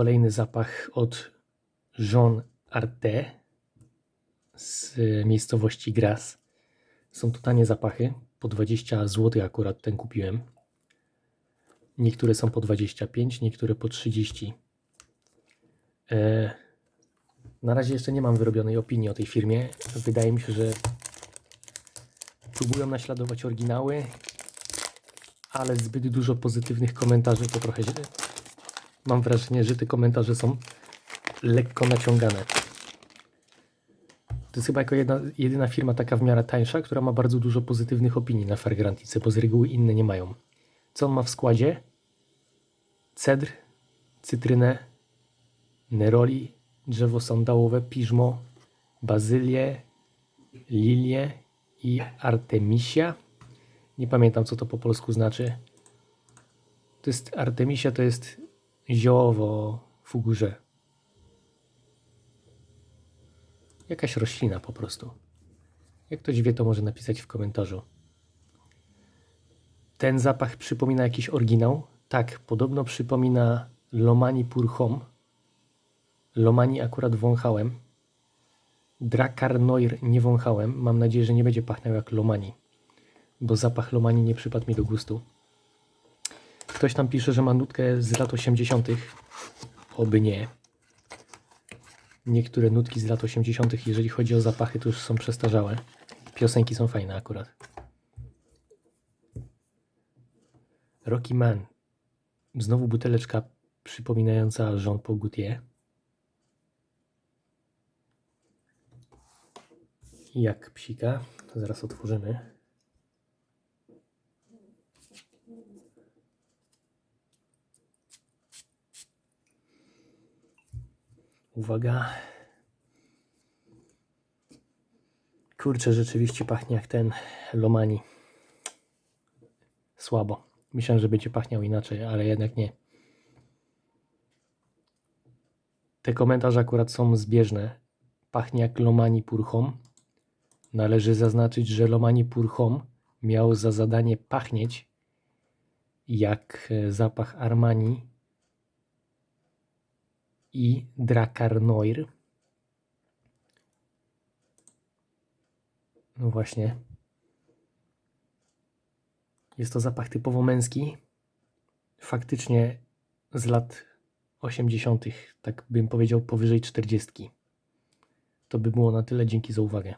Kolejny zapach od Jean Arte z miejscowości Gras. Są to tanie zapachy. Po 20 zł akurat ten kupiłem. Niektóre są po 25, niektóre po 30. E, na razie jeszcze nie mam wyrobionej opinii o tej firmie. Wydaje mi się, że próbują naśladować oryginały, ale zbyt dużo pozytywnych komentarzy to trochę. Mam wrażenie, że te komentarze są lekko naciągane. To jest chyba jako jedna, jedyna firma taka w miarę tańsza, która ma bardzo dużo pozytywnych opinii na Fragrantice, bo z reguły inne nie mają. Co on ma w składzie? Cedr, cytrynę, neroli, drzewo sandałowe, piżmo, bazylię, lilię i artemisia. Nie pamiętam, co to po polsku znaczy. To jest artemisia, to jest ziołowo w górze. Jakaś roślina po prostu. Jak ktoś wie, to może napisać w komentarzu. Ten zapach przypomina jakiś oryginał. Tak, podobno przypomina Lomani Purhom. Lomani akurat wąchałem. Dracar Noir nie wąchałem. Mam nadzieję, że nie będzie pachniał jak Lomani, bo zapach Lomani nie przypadł mi do gustu. Ktoś tam pisze, że ma nutkę z lat 80. Oby nie. Niektóre nutki z lat 80., jeżeli chodzi o zapachy, to już są przestarzałe. Piosenki są fajne akurat. Rocky Man. Znowu buteleczka przypominająca Jean Paul Gaultier. Jak psika. To zaraz otworzymy. Uwaga. Kurczę, rzeczywiście pachnie jak ten Lomani. Słabo. Myślałem, że będzie pachniał inaczej, ale jednak nie. Te komentarze akurat są zbieżne. Pachnie jak Lomani Purhom. Należy zaznaczyć, że Lomani Purhom miał za zadanie pachnieć jak e, zapach Armani i Dracar Noir. No właśnie. Jest to zapach typowo męski. Faktycznie z lat 80., tak bym powiedział, powyżej 40. To by było na tyle. Dzięki za uwagę.